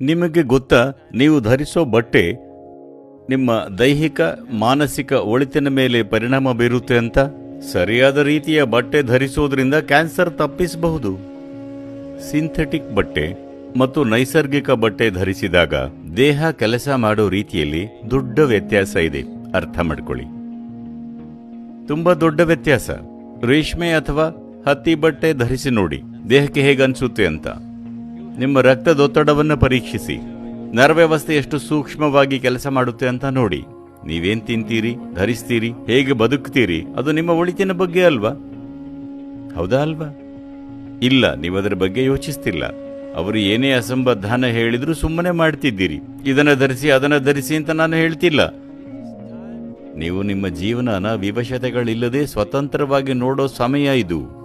ನಿಮಗೆ ಗೊತ್ತಾ, ನೀವು ಧರಿಸೋ ಬಟ್ಟೆ ನಿಮ್ಮ ದೈಹಿಕ, ಮಾನಸಿಕ ಒಳಿತಿನ ಮೇಲೆ ಪರಿಣಾಮ ಬೀರುತ್ತೆ ಅಂತ? ಸರಿಯಾದ ರೀತಿಯ ಬಟ್ಟೆ ಧರಿಸೋದ್ರಿಂದ ಕ್ಯಾನ್ಸರ್ ತಪ್ಪಿಸಬಹುದು. ಸಿಂಥೆಟಿಕ್ ಬಟ್ಟೆ ಮತ್ತು ನೈಸರ್ಗಿಕ ಬಟ್ಟೆ ಧರಿಸಿದಾಗ ದೇಹ ಕೆಲಸ ಮಾಡೋ ರೀತಿಯಲ್ಲಿ ದೊಡ್ಡ ವ್ಯತ್ಯಾಸ ಇದೆ. ಅರ್ಥ ಮಾಡ್ಕೊಳ್ಳಿ. ತುಂಬಾ ದೊಡ್ಡ ವ್ಯತ್ಯಾಸ. ರೇಷ್ಮೆ ಅಥವಾ ಹತ್ತಿ ಬಟ್ಟೆ ಧರಿಸಿ ನೋಡಿ, ದೇಹಕ್ಕೆ ಹೇಗನ್ಸುತ್ತೆ ಅಂತ. ನಿಮ್ಮ ರಕ್ತದೊತ್ತಡವನ್ನು ಪರೀಕ್ಷಿಸಿ. ನರವ್ಯವಸ್ಥೆ ಎಷ್ಟು ಸೂಕ್ಷ್ಮವಾಗಿ ಕೆಲಸ ಮಾಡುತ್ತೆ ಅಂತ ನೋಡಿ. ನೀವೇನ್ ತಿಂತೀರಿ, ಧರಿಸ್ತೀರಿ, ಹೇಗೆ ಬದುಕ್ತೀರಿ, ಅದು ನಿಮ್ಮ ಒಳಿತಿನ ಬಗ್ಗೆ ಅಲ್ವಾ? ಹೌದಾ ಅಲ್ವಾ? ಇಲ್ಲ, ನೀವು ಅದರ ಬಗ್ಗೆ ಯೋಚಿಸ್ತಿಲ್ಲ. ಅವರು ಏನೇ ಅಸಂಬದ್ಧಾನ ಹೇಳಿದ್ರು ಸುಮ್ಮನೆ ಮಾಡ್ತಿದ್ದೀರಿ. ಇದನ್ನ ಧರಿಸಿ, ಅದನ್ನ ಧರಿಸಿ ಅಂತ ನಾನು ಹೇಳ್ತಿಲ್ಲ. ನೀವು ನಿಮ್ಮ ಜೀವನನ ವಿವಶತೆಗಳಿಲ್ಲದೆ ಸ್ವತಂತ್ರವಾಗಿ ನೋಡೋ ಸಮಯ ಇದು.